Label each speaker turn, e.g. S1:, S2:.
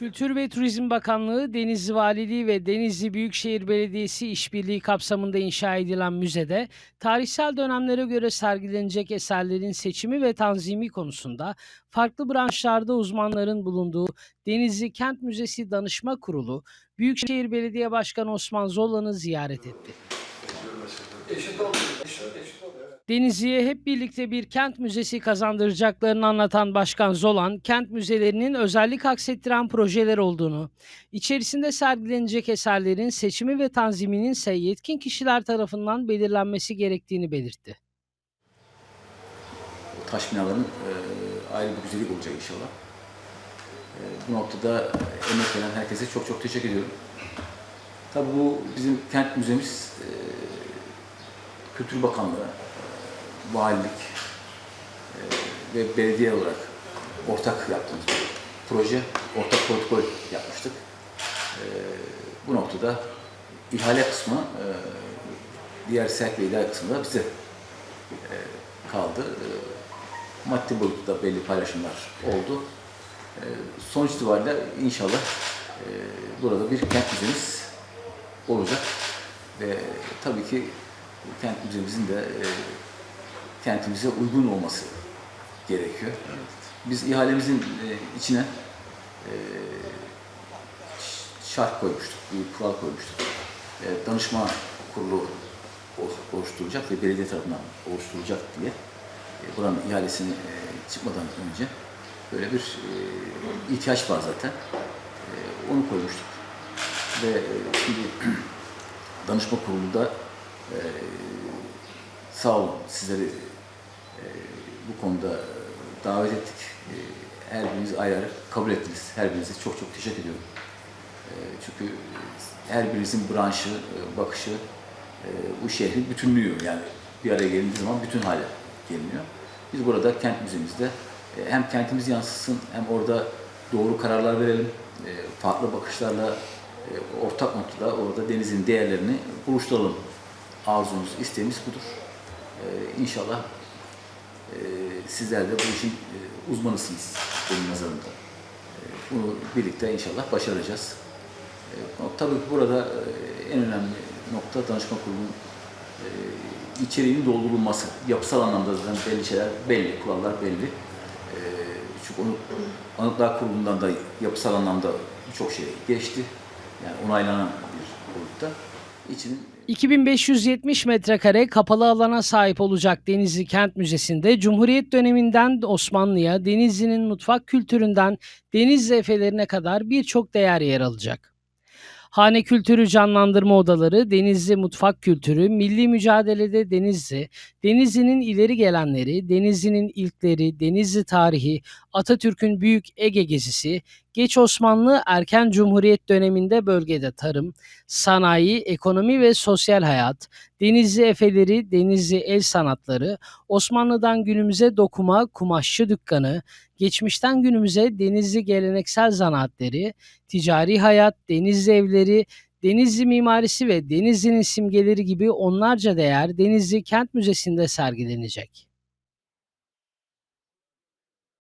S1: Kültür ve Turizm Bakanlığı, Denizli Valiliği ve Denizli Büyükşehir Belediyesi işbirliği kapsamında inşa edilen müzede tarihsel dönemlere göre sergilenecek eserlerin seçimi ve tanzimi konusunda farklı branşlarda uzmanların bulunduğu Denizli Kent Müzesi Danışma Kurulu, Büyükşehir Belediye Başkanı Osman Zola'nı ziyaret etti.
S2: Eşit oldu. Eşit, eşit oldu.
S1: Denizli'ye hep birlikte bir kent müzesi kazandıracaklarını anlatan Başkan Zolan, kent müzelerinin özellik aksettiren projeler olduğunu, içerisinde sergilenecek eserlerin seçimi ve tanziminin ise yetkin kişiler tarafından belirlenmesi gerektiğini belirtti.
S3: Taş binaların e, ayrı bir güzellik olacak inşallah. E, bu noktada emek veren herkese çok çok teşekkür ediyorum. Tabii bu bizim kent müzemiz e, Kültür Bakanlığı, valilik e, ve belediye olarak ortak yaptığımız bir proje, ortak protokol yapmıştık. E, bu noktada ihale kısmı, e, diğer serk ve idare kısmı da bize e, kaldı. E, maddi boyutta belli paylaşımlar oldu. E, sonuç itibariyle inşallah e, burada bir kent müzemiz olacak ve tabii ki kent müzemizin de e, kentimize uygun olması gerekiyor. Biz ihalemizin e, içine e, şart koymuştuk, bir kural koymuştuk. E, danışma kurulu ol- oluşturulacak ve belediye tarafından oluşturulacak diye buranın ihalesini çıkmadan önce böyle bir ihtiyaç var zaten. Onu koymuştuk. Ve şimdi danışma kurulunda sağ olun sizleri e, bu konuda davet ettik. E, her biriniz ayrı kabul ettiniz. Her birinize çok çok teşekkür ediyorum. E, çünkü her birinizin branşı, e, bakışı e, bu şehrin bütünlüğü yani bir araya gelindiği zaman bütün hale geliniyor. Biz burada kent müzemizde e, hem kentimiz yansısın hem orada doğru kararlar verelim. E, farklı bakışlarla e, ortak noktada orada denizin değerlerini buluşturalım. Arzumuz, isteğimiz budur. E, inşallah sizler de bu işin e, uzmanısınız benim nazarımda. E, bunu birlikte inşallah başaracağız. E, tabii burada e, en önemli nokta danışma kurulunun içeriğinin doldurulması. Yapısal anlamda zaten belli şeyler belli, kurallar belli. E, çünkü onu Anıtlar Kurulu'ndan da yapısal anlamda birçok şey geçti. Yani onaylanan bir boyutta. İçinin
S1: 2570 metrekare kapalı alana sahip olacak Denizli Kent Müzesi'nde Cumhuriyet döneminden Osmanlı'ya, Denizli'nin mutfak kültüründen Denizli efelerine kadar birçok değer yer alacak. Hane kültürü canlandırma odaları, Denizli mutfak kültürü, milli mücadelede Denizli, Denizli'nin ileri gelenleri, Denizli'nin ilkleri, Denizli tarihi, Atatürk'ün Büyük Ege gezisi, Geç Osmanlı erken Cumhuriyet döneminde bölgede tarım, sanayi, ekonomi ve sosyal hayat, Denizli Efeleri, Denizli El Sanatları, Osmanlı'dan günümüze dokuma, kumaşçı dükkanı, geçmişten günümüze Denizli geleneksel zanaatleri, ticari hayat, Denizli evleri, Denizli mimarisi ve Denizli'nin simgeleri gibi onlarca değer Denizli Kent Müzesi'nde sergilenecek.